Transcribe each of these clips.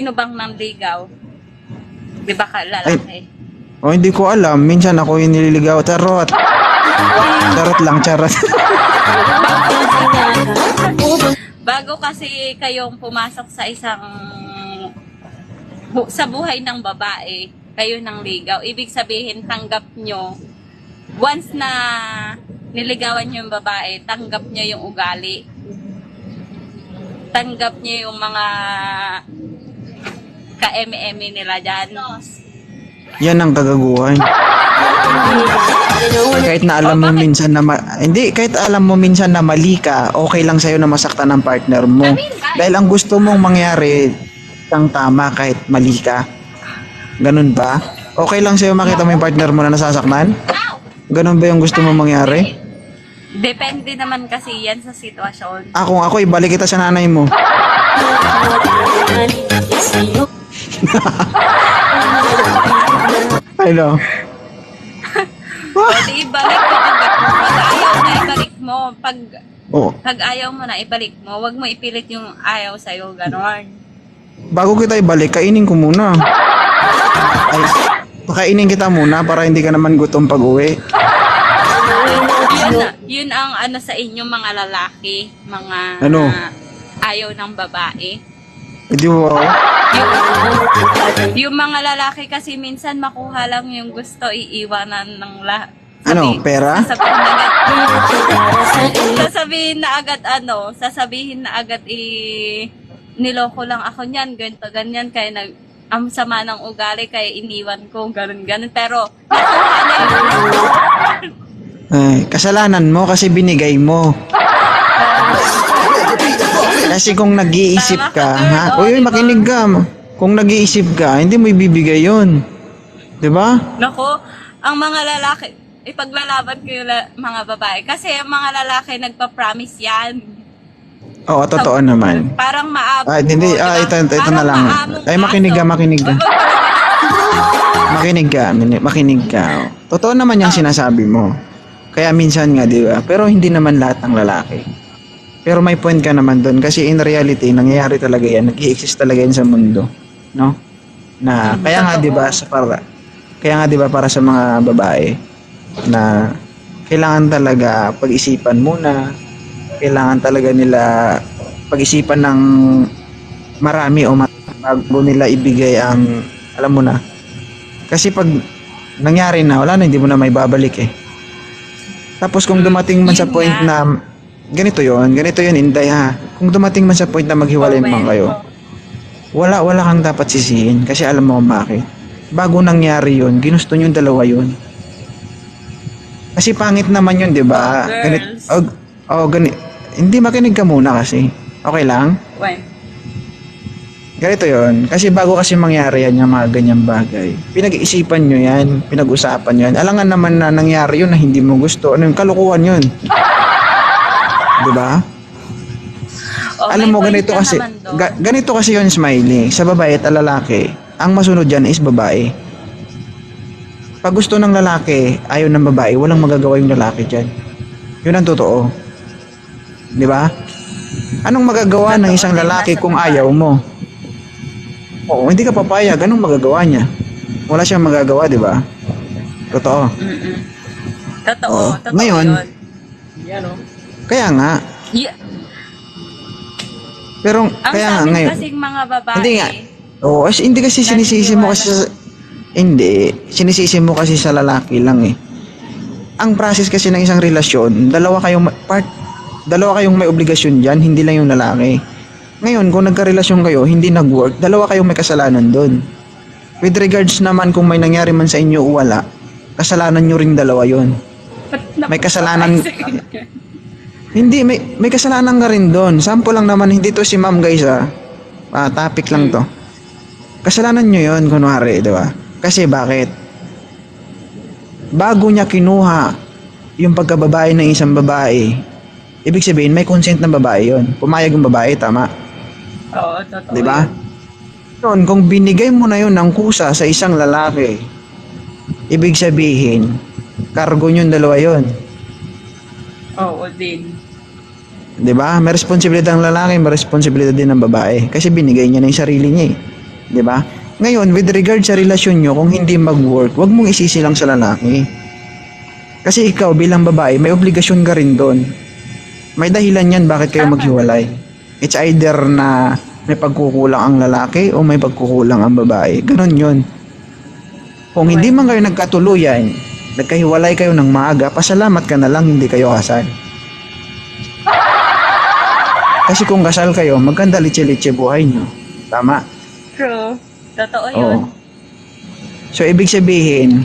Sino bang nanligaw? Di ba ka lalaki? O hindi ko alam, minsan ako yung nililigaw. Charot. Charot lang, charot. Bago kasi kayong pumasok sa isang sa buhay ng babae, kayo ng ligaw. Ibig sabihin, tanggap nyo. Once na niligawan nyo yung babae, tanggap nyo yung ugali. Tanggap nyo yung mga ka-eme-eme nila dyan. Yan ang kagaguhan. Kahit na alam mo minsan na ma- hindi kahit alam mo minsan na mali ka, okay lang sa'yo na masaktan ng partner mo. Dahil ang gusto mong mangyari ang tama kahit mali ka. Ganun ba? Okay lang sa'yo makita mo yung partner mo na nasasaktan? Ganun ba yung gusto mong mangyari? Depende naman kasi yan sa sitwasyon. Ah, kung ako, ibalik kita sa nanay mo. Hello. Pwede ibalik mo. Pag ayaw na, ibalik mo. Pag, Oh, pag ayaw mo na, ibalik mo. Huwag mo ipilit yung ayaw sa'yo. Ganon. bago kita ibalik, kainin ko muna. Ay, pakainin kita muna para hindi ka naman gutom pag uwi. Yun, yun ang ano sa inyo mga lalaki. Mga Ano? ayaw ng babae. Hindi mo ako. Yung, mga lalaki kasi minsan makuha lang yung gusto iiwanan ng lahat. Ano, pera? Sasabihin na agad, sasabihin na agad ano, sasabihin na agad i niloko lang ako niyan, ganito, ganyan, kaya nag ang sama ng ugali, kaya iniwan ko, ganun, ganun. Pero, nakuha na yun. Ay, kasalanan mo kasi binigay mo. Kasi kung nag-iisip ka, ha? Uy, uy, makinig ka. Kung nag-iisip ka, hindi mo ibibigay yun. 'Di ba? Nako, ang mga lalaki, ipaglalaban ko yung la- mga babae. Kasi ang mga lalaki nagpa-promise yan. Oo, totoo naman. Parang maabot. Ah, hindi, mo, ah, diba? ito, ito, Parang na lang. maamong Ay, makinig ka, aso. makinig ka. Makinig ka, mini- makinig ka. Totoo naman yung sinasabi mo. Kaya minsan nga, di ba? Pero hindi naman lahat ng lalaki. Pero may point ka naman doon kasi in reality, nangyayari talaga yan. Nag-i-exist talaga yan sa mundo. No? Na, kaya nga, di ba, sa para, kaya nga, di ba, para sa mga babae, na kailangan talaga pag-isipan muna, kailangan talaga nila pag-isipan ng marami o bago nila ibigay ang, alam mo na, kasi pag nangyari na, wala na, hindi mo na may babalik eh. Tapos kung dumating man sa point na, ganito yon ganito yun, Inday ha. Kung dumating man sa point na maghiwalay man kayo, wala, wala kang dapat sisihin kasi alam mo kung bakit. Bago nangyari yun, ginusto nyo yung dalawa yun. Kasi pangit naman yun, di ba? Oh, Ganit, oh, oh, ganit, hindi makinig ka muna kasi. Okay lang? When? Ganito yon Kasi bago kasi mangyari yan yung mga ganyang bagay. Pinag-iisipan nyo yan, pinag-usapan nyo yan. Alangan naman na nangyari yun na hindi mo gusto. Ano yung kalukuhan yun? Di ba? Oh, Alam mo, ganito ka kasi, ga- ganito kasi yun, Smiley. Sa babae at lalaki, ang masunod dyan is babae. Pag gusto ng lalaki, ayaw ng babae, walang magagawa yung lalaki dyan. Yun ang totoo. Di ba? Anong magagawa ng isang lalaki kung ayaw mo? Oo, hindi ka papayag. Anong magagawa niya? Wala siyang magagawa, di ba? Totoo. Mm-mm. Totoo, Oo. totoo Ngayon, yun. Kaya nga, Yeah. pero Ang kaya nga ngayon, kasing mga babae, Hindi nga. Oo, as, hindi kasi sinisisi mo kasi sa, hindi, sinisisi mo kasi sa lalaki lang eh. Ang process kasi ng isang relasyon, dalawa kayong part, dalawa kayong may obligasyon diyan, hindi lang yung lalaki. Ngayon, kung nagkarelasyon kayo, hindi nag-work, dalawa kayong may kasalanan doon. With regards naman kung may nangyari man sa inyo o wala, kasalanan nyo ring dalawa yon. may kasalanan-? Hindi, may, may kasalanan ka rin doon. Sample lang naman, hindi to si ma'am guys ah. Ah, topic lang to. Kasalanan nyo yun, kunwari, di ba? Kasi bakit? Bago niya kinuha yung pagkababae ng isang babae, ibig sabihin, may consent ng babae yon. Pumayag yung babae, tama? Oo, totoo. Di ba? Noon, kung binigay mo na yun ng kusa sa isang lalaki, ibig sabihin, kargo nyo yung dalawa yon. Oo din. 'Di ba? May responsibilidad ang lalaki, may responsibilidad din ng babae kasi binigay niya na 'yung sarili niya eh. 'Di ba? Ngayon, with regard sa relasyon nyo, kung hindi mag-work, wag mong isisi lang sa lalaki. Kasi ikaw bilang babae, may obligasyon ka rin doon. May dahilan yan bakit kayo maghiwalay. It's either na may pagkukulang ang lalaki o may pagkukulang ang babae. Ganon yun. Kung hindi man kayo nagkatuluyan, nagkahiwalay kayo ng maaga, pasalamat ka na lang hindi kayo kasal. Kasi kung kasal kayo, maganda litsi-litsi buhay nyo. Tama? True. Totoo Oo. yun. So, ibig sabihin,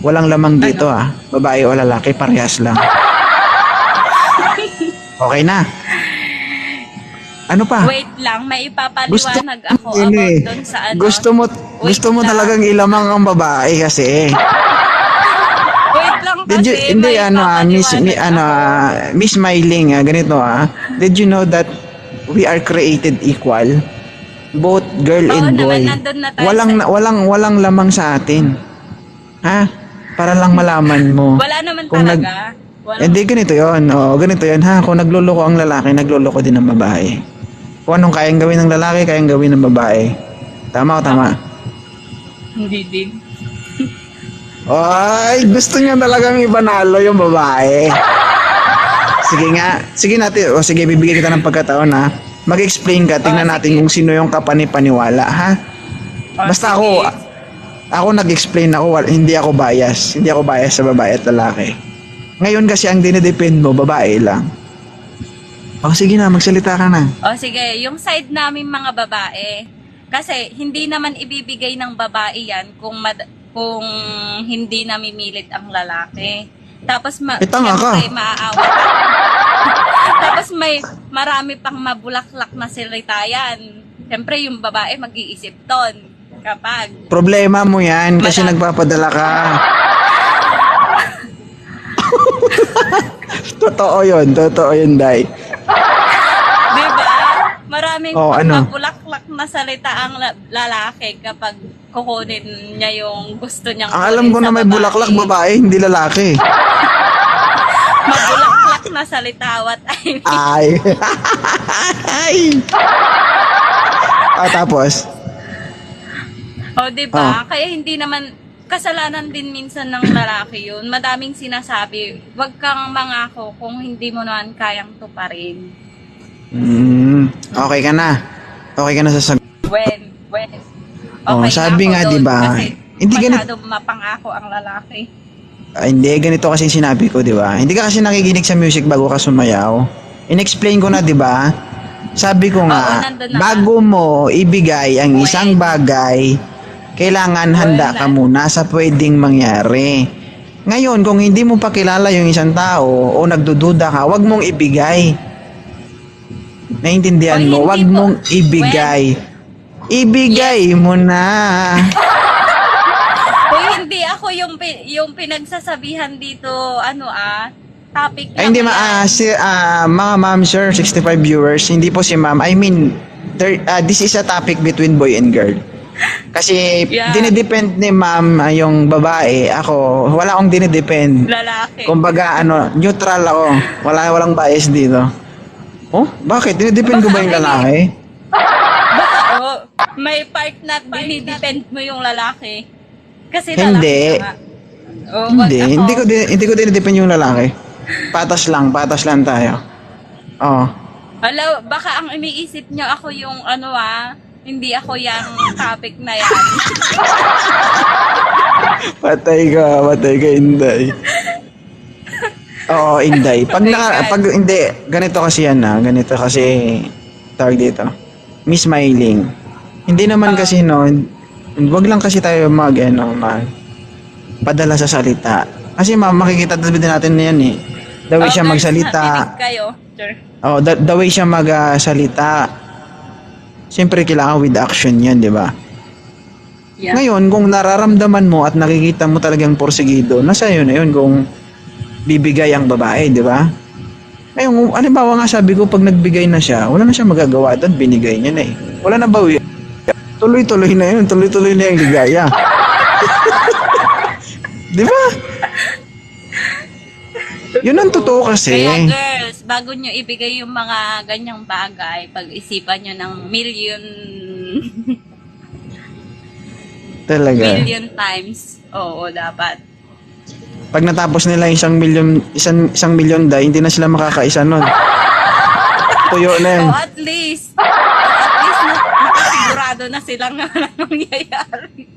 walang lamang dito ah. Babae o lalaki, parehas lang. Okay na. Ano pa? Wait lang, may ipapaliwanag ako Ano about eh, sa ano. Gusto mo, gusto mo lang. talagang ilamang ang babae kasi. Kasi, Did you, hindi may ano ah, Miss, mi, ano, ah, Miss Smiling ah, ganito ah. Did you know that we are created equal? Both girl Oo and naman, boy. nandun na tayo Walang, sa- walang, walang lamang sa atin. Ha? Para lang malaman mo. Wala naman Kung nag- talaga. Wala. Hindi, ganito yon Oo, ganito yon ha. Kung nagluloko ang lalaki, nagluloko din ang babae. Kung anong kayang gawin ng lalaki, kayang gawin ng babae. Tama o tama? Hindi din. Ay, gusto niya talagang ipanalo yung babae. Sige nga. Sige natin. O sige, bibigyan kita ng pagkataon ha. Mag-explain ka. Tingnan Ah, natin kung sino yung kapanipaniwala ha. Oh, Basta ako, ako nag-explain ako. Hindi ako bias. Hindi ako bias sa babae at lalaki. Ngayon kasi ang dinedepend mo, babae lang. O sige na, magsalita ka na. O sige, yung side namin mga babae, kasi hindi naman ibibigay ng babae yan kung mad- kung hindi namimilit ang lalaki. Tapos ma- Eh, tanga ka. syempre, maaawa. Tapos may marami pang mabulaklak na salita yan. Siyempre yung babae mag-iisip ton kapag Problema mo yan kasi Madami. nagpapadala ka. totoo yun, totoo yun, Day. Di ba? Maraming Oh, ano? mabulaklak na salita ang la- lalaki kapag kukunin niya yung gusto niyang Ang alam ko sa na may bulaklak babae, hindi lalaki. Mabulaklak na salita what I mean. Ay. Ay. Ah, tapos, O, di ba? Kaya hindi naman kasalanan din minsan ng lalaki yun. Madaming sinasabi, wag kang mangako kung hindi mo naman kayang tuparin. mm, okay ka na. Okay ka na sa sag... When, when. Oh, sabi nga, di ba? Hindi ganit- masyado mapangako ang lalaki. Ah, hindi, ganito kasi sinabi ko, di ba? Hindi ka kasi nakikinig sa music bago ka sumayaw. In-explain ko na, di ba? Sabi ko nga, Oo, bago mo ibigay ang When? isang bagay, kailangan handa ka muna sa pwedeng mangyari. Ngayon, kung hindi mo pa kilala yung isang tao o nagdududa ka, wag mong ibigay. Naintindihan mo? hindi Wag po. mong ibigay. Ibigay mo na. Kung hindi ako yung, pi- yung pinagsasabihan dito, ano ah, topic Ay, hindi ma, ah, si, ah, mga ma'am, sir, 65 viewers, hindi po si ma'am. I mean, there, ah, this is a topic between boy and girl. Kasi, Yeah. dinidepend ni ma'am ah, yung babae. Ako, wala akong dinidepend. lalaki. Kumbaga, ano, neutral ako. Wala, walang bias dito. Oh, bakit? Dinidepend ko ba yung lalaki? May part na dinidepend mo yung lalaki. Kasi lalaki Hindi. ka nga. Oh, wag Hindi, ako. hindi ko, din- hindi ko dinidepend yung lalaki. Patas lang, patas lang tayo. Oh. Hala, baka ang iniisip niyo ako yung ano ah, hindi ako yung topic na yan. Patay ka, patay ka, Inday. Oo, Inday. Pag, ka. pag hindi, ganito kasi yan na, ganito kasi, tawag dito, Miss Smiling. Hindi naman kasi no, wag lang kasi tayo mag, ano, mag, padala sa salita. Kasi ma'am, makikita din natin na yan eh. The way Oh, siya magsalita. kayo. Sure. Oh, the, the way siya magsalita. Siyempre, kailangan with action yan, di ba? Yeah. Ngayon, kung nararamdaman mo at nakikita mo talagang porsigido, nasa iyo na yun kung bibigay ang babae, di ba? Ngayon, halimbawa nga sabi ko, pag nagbigay na siya, wala na siya magagawa doon, binigay niya na eh. Wala na bawi. Tuloy-tuloy na yun, tuloy-tuloy na yung ligaya. di ba? Yun ang totoo kasi. Kaya girls, bago nyo ibigay yung mga ganyang bagay, pag-isipan nyo ng million Talaga. Million times. Oo, dapat. Pag natapos nila yung isang milyon, isang, isang milyon day, hindi na sila makakaisa nun. Tuyo na yun. O at least, nakasigurado na silang nga na nangyayari.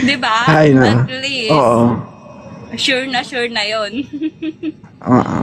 Di ba? Ay, na. At least, Oo. sure na sure na yon. Oo.